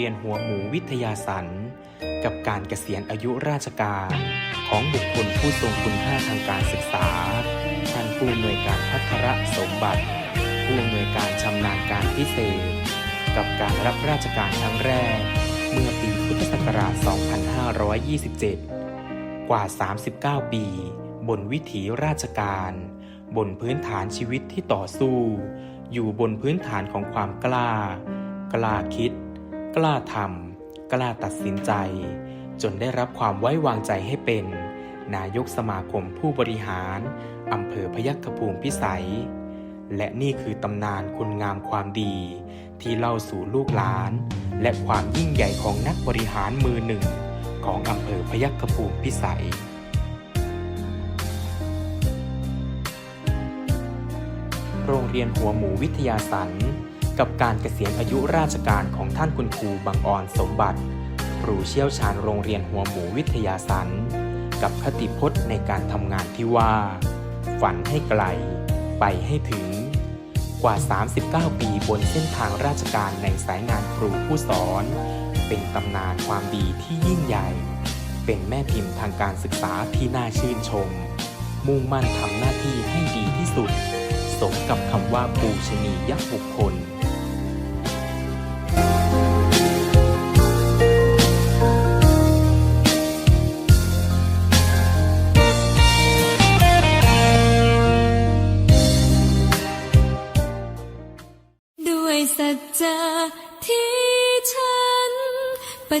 รียนหัวหมูวิทยาสันกับการเกษียณอายุราชการ ของบุคคลผู้ทรงคุณค่าทางการศึกษา ท่านผู้อำนวยการพัทรสมบัติ ผู้อำนวยการชำนาญการพิเศษ กับการรับราชการครั้งแรก เมื่อปีพุทธศักราช 2527 กว่า 39 ปี บนวิถีราชการ บนพื้นฐานชีวิตที่ต่อสู้ อยู่บนพื้นฐานของความกล้า กล้าคิด กล้าทำกล้าตัดสินใจ จนได้รับความไว้วางใจให้เป็น นายกสมาคมผู้บริหารอำเภอพยัคฆภูมิพิสัย และนี่คือตำนานคุณงามความดี ที่เล่าสู่ลูกหลาน และความยิ่งใหญ่ของนักบริหารมือหนึ่ง ของอำเภอพยัคฆภูมิพิสัยโรงเรียนหัวหมูวิทยาสัน กับการเกษียณอายุราชการของท่านคุณครูบางออนสมบัติ ครูเชี่ยวชาญโรงเรียนหัวหมูวิทยาสันกับคติพจน์ในการทำงานที่ว่า ฝันให้ไกล ไปให้ถึง กว่า 39 ปีบนเส้นทางราชการในสายงานครูผู้สอน เป็นตำนานความดีที่ยิ่งใหญ่ เป็นแม่พิมพ์ทางการศึกษาที่น่าชื่นชม มุ่งมั่นทำหน้าที่ให้ดีที่สุด สมกับคำว่าปูชนียบุคคล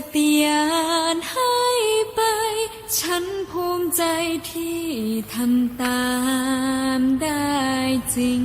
ปฏิญานให้ไป ฉันภูมิใจที่ทำตามได้จริง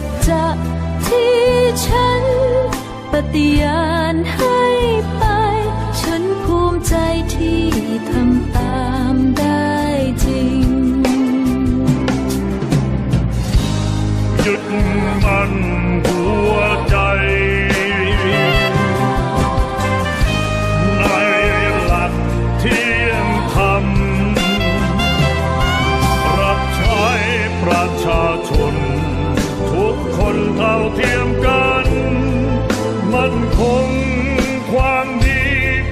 จจะที่ฉัน ปฏิญาณให้ไป ฉันภูมิใจที่ทำตามได้จริงหยุดมันหัวใจ มันคงความดี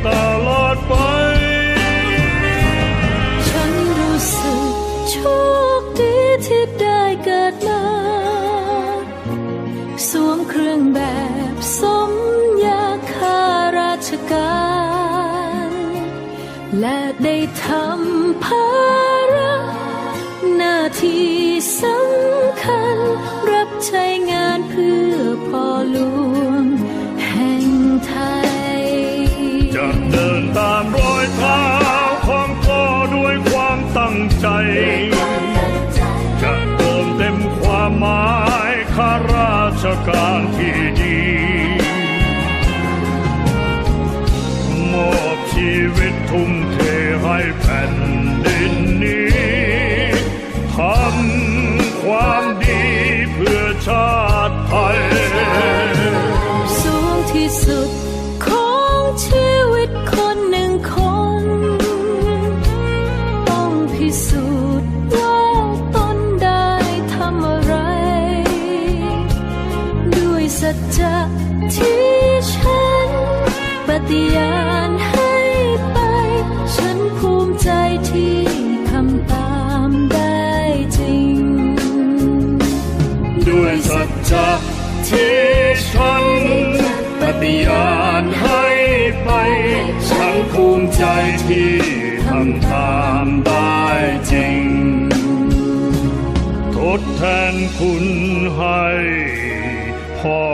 ตลอดไป ฉันรู้สึกโชคดีที่ได้เกิดมา สวมเครื่องแบบสมยาคาราชการ และได้ทำภาระหน้าที่สำคัญ รับใช้งานเพื่อพ่อหลวง ชีวิตทุ่มเทให้แผ่นดินนี้ ที่ทำตามได้จริง ด้วยสัจจะที่ฉันปฏิญาณให้ไป ฉันภูมิใจที่ทำตามได้จริง ทดแทนคุณให้พ่อ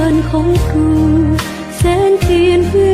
ของครูแสงเทียนเพื่อ